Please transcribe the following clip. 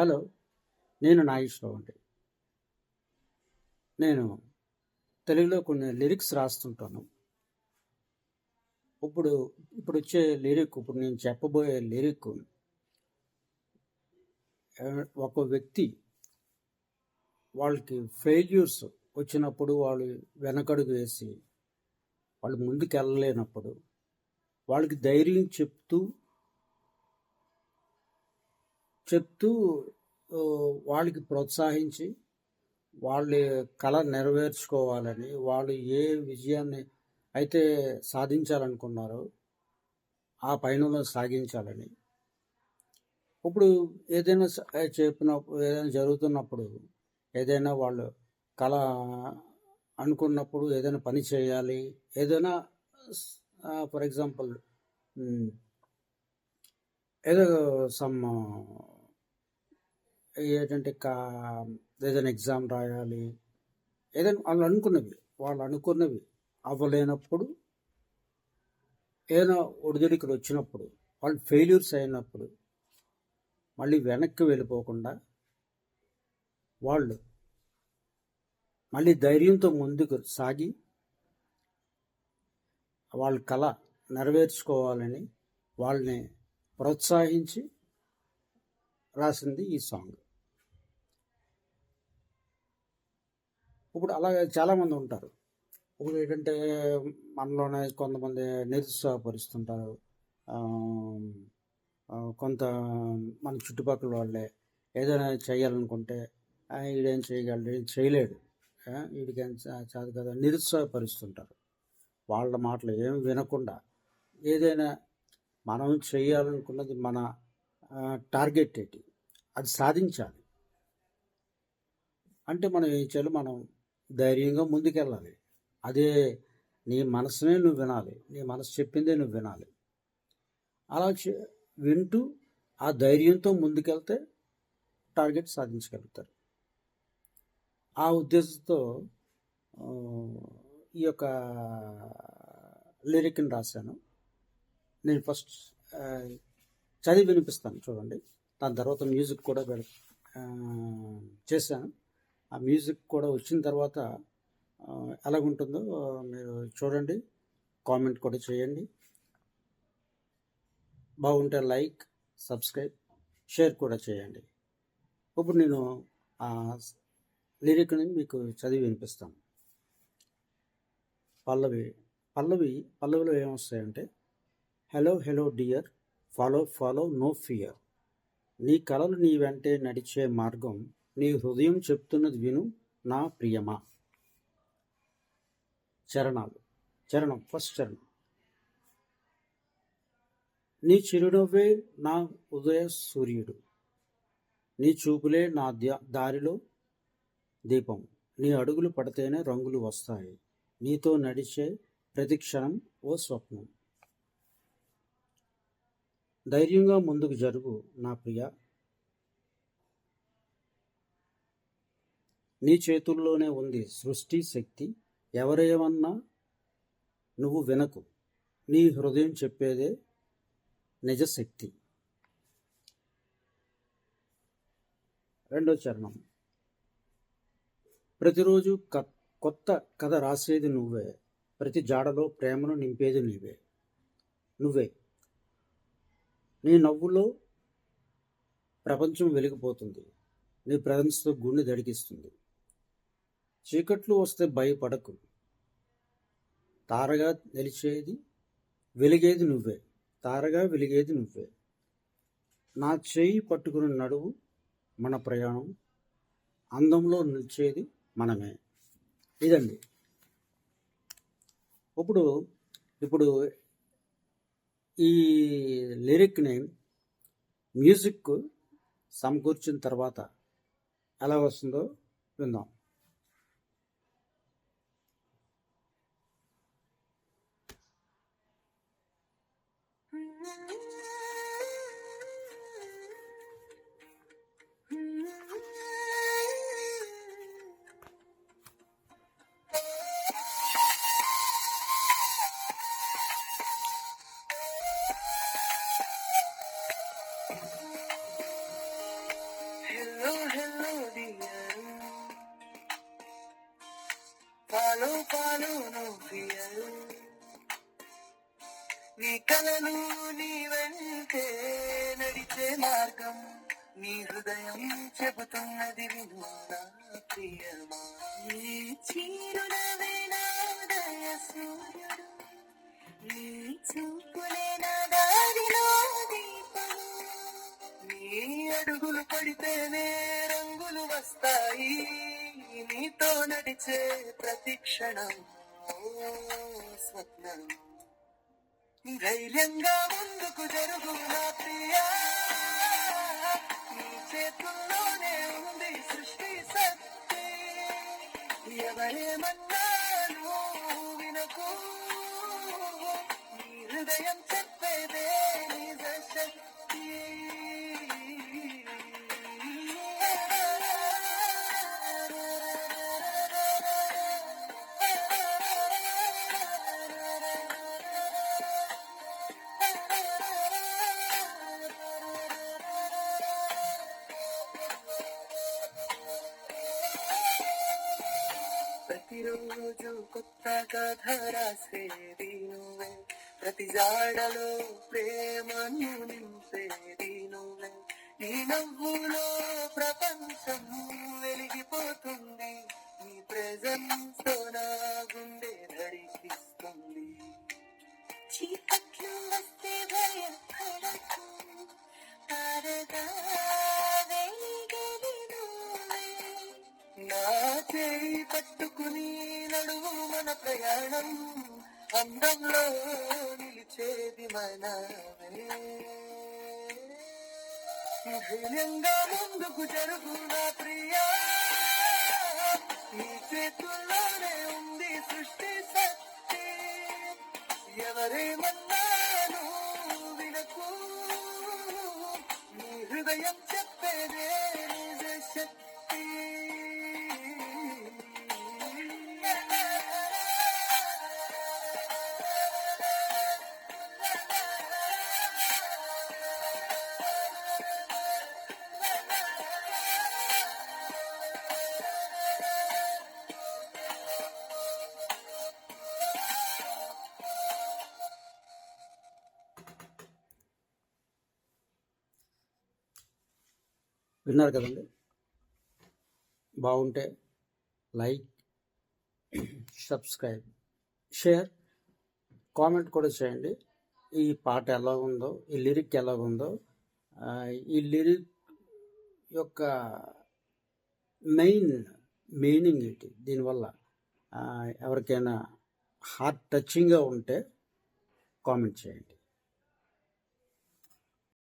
Hello నేను నాగేశ్వరావు అండి. నేను తెలుగులో కొన్ని లిరిక్స్ రాస్తుంటాను. ఇప్పుడు ఇప్పుడు వచ్చే లిరిక్ ఇప్పుడు నేను చెప్పబోయే లిరిక్ ఒక వ్యక్తి వాళ్ళకి ఫెయిల్యూర్స్ వచ్చినప్పుడు వాళ్ళు వెనకడుగు వేసి వాళ్ళు ముందుకు వెళ్ళలేనప్పుడు వాళ్ళకి ధైర్యం చెప్తూ చెప్తూ వాళ్ళకి ప్రోత్సహించి వాళ్ళ కళ నెరవేర్చుకోవాలని వాళ్ళు ఏ విజయాన్ని అయితే సాధించాలనుకున్నారో ఆ పయనంలో సాగించాలని. ఇప్పుడు ఏదైనా చెప్పినప్పుడు ఏదైనా జరుగుతున్నప్పుడు ఏదైనా వాళ్ళు కళ అనుకున్నప్పుడు ఏదైనా పని చేయాలి ఏదైనా ఫర్ ఎగ్జాంపుల్ ఏదో సమ్ ఏంటంటే కా ఏదైనా ఎగ్జామ్ రాయాలి ఏదైనా వాళ్ళు అనుకున్నవి వాళ్ళు అనుకున్నవి అవ్వలేనప్పుడు ఏదైనా ఒడిదుడికలు వచ్చినప్పుడు వాళ్ళు ఫెయిల్యూర్స్ అయినప్పుడు మళ్ళీ వెనక్కి వెళ్ళిపోకుండా వాళ్ళు మళ్ళీ ధైర్యంతో ముందుకు సాగి వాళ్ళ కళ నెరవేర్చుకోవాలని వాళ్ళని ప్రోత్సహించి రాసింది ఈ సాంగ్. ఇప్పుడు అలాగే చాలామంది ఉంటారు. ఇప్పుడు ఏంటంటే మనలోనే కొంతమంది నిరుత్సాహపరుస్తుంటారు. కొంత మన చుట్టుపక్కల వాళ్ళే ఏదైనా చేయాలనుకుంటే ఈడేం చేయగలడు ఈడు చేయలేడు. వీడికేం చాదు కదా నిరుత్సాహపరుస్తుంటారు. వాళ్ళ మాటలు ఏం వినకుండా ఏదైనా మనం చేయాలనుకున్నది మన టార్గెట్ ఏంటి? అది సాధించాలి. అంటే మనం ఏం చేయాలి? మనం ధైర్యంగా ముందుకెళ్ళాలి. అదే నీ మనసునే నువ్వు వినాలి. నీ మనసు చెప్పిందే నువ్వు వినాలి. అలా చే- వింటూ ఆ ధైర్యంతో ముందుకెళ్తే టార్గెట్ సాధించగలుగుతారు. ఆ ఉద్దేశంతో ఈ యొక్క లిరిక్ని రాశాను. నేను ఫస్ట్ చదివి వినిపిస్తాను చూడండి. దాని తర్వాత మ్యూజిక్ కూడా చేశాను. ఆ మ్యూజిక్ కూడా వచ్చిన తర్వాత ఎలాగుంటుందో మీరు చూడండి కామెంట్ కూడా చేయండి. బాగుంటే లైక్ సబ్స్క్రైబ్ షేర్ కూడా చేయండి. ఇప్పుడు నేను ఆ లిరిక్ని మీకు చదివి వినిపిస్తాను. పల్లవి పల్లవి పల్లవిలో ఏమొస్తాయంటే hello hello dear follow follow no fear. నీ కలలు నీ వెంటే నడిచే మార్గం నీ హృదయం చెప్తున్నది విను నా ప్రియమా. చరణాలు. చరణం ఫస్ట్ చరణం. నీ చిరునవ్వే నా ఉదయ సూర్యుడు. నీ చూపులే నా ద- దారిలో దీపం. నీ అడుగులు పడితేనే రంగులు వస్తాయి. నీతో నడిచే ప్రతి క్షణం ఓ స్వప్నం. ధైర్యంగా ముందుకు జరుగు నా ప్రియ. నీ చేతుల్లోనే ఉంది సృష్టి శక్తి. ఎవరేమన్నా నువ్వు వినకు. నీ హృదయం చెప్పేదే నిజ శక్తి. రెండో చరణం. ప్రతిరోజు క కొత్త కథ రాసేది నువ్వే. ప్రతి జాడలో ప్రేమను నింపేది నీవే. నువ్వే. నీ నవ్వులో ప్రపంచం వెలిగిపోతుంది. నీ ప్రజెన్స్తో గుండె దడికిస్తుంది చీకట్లు వస్తే భయపడకు. తారగా నిలిచేది వెలిగేది నువ్వే. తారగా వెలిగేది నువ్వే. నా చేయి పట్టుకుని నడువు మన ప్రయాణం. అందంలో నిలిచేది మనమే. ఇదండి. ఇప్పుడు ఇప్పుడు ఈ లిరిక్ని మ్యూజిక్ సమకూర్చిన తర్వాత ఎలా వస్తుందో విందాం. Mm-hmm. నీ కలను నీ వెంటే నడిచే మార్గం. నీ హృదయం చెబుతున్నది విను నా ప్రియమా. ఈ చీరునవే నా ఉదయ సూర్యుడు. నీ చూపులే నా దారిలో నీ అడుగులు పడితేనే రంగులు వస్తాయి. నీతో నడిచే ప్రతి క్షణం ఓ ధైర్యంగా ముందుకు జరుగు నా ప్రియా. నీ చేతుల్లోనే ఉంది సృష్టి శక్తి. ఎవరేమన్నాను వినకు. నీ హృదయం చెప్పేదే ప్రతిరోజు కొత్త కథ రాసేది నువ్వే ప్రతి జాడలో ప్రేమను నింపేది నువ్వే నీ నవ్వులో ప్రపంచం వెలిగిపోతుంది నీ ప్రెజెన్స్తో నా గుండె ధరికిస్తుంది చీకట్లు ప్రయాణం అందంలో నిలిచేది మనమే. ధైర్యంగా ముందుకు జరుగు నా ప్రియా నీ చేతుల్లోనే ఉంది సృష్టి శక్తి. ఎవరేమన్నాను వినకు? నీ హృదయం చెప్పేదే విన్నారు కదండి. బాగుంటే లైక్ సబ్స్క్రైబ్ షేర్ కామెంట్ కూడా చేయండి. ఈ పాట ఎలా ఉందో ఈ లిరిక్ ఎలా ఉందో ఈ లిరిక్ యొక్క మెయిన్ మీనింగ్ ఏంటి? దీనివల్ల ఎవరికైనా హార్ట్ టచింగ్గా ఉంటే కామెంట్ చేయండి.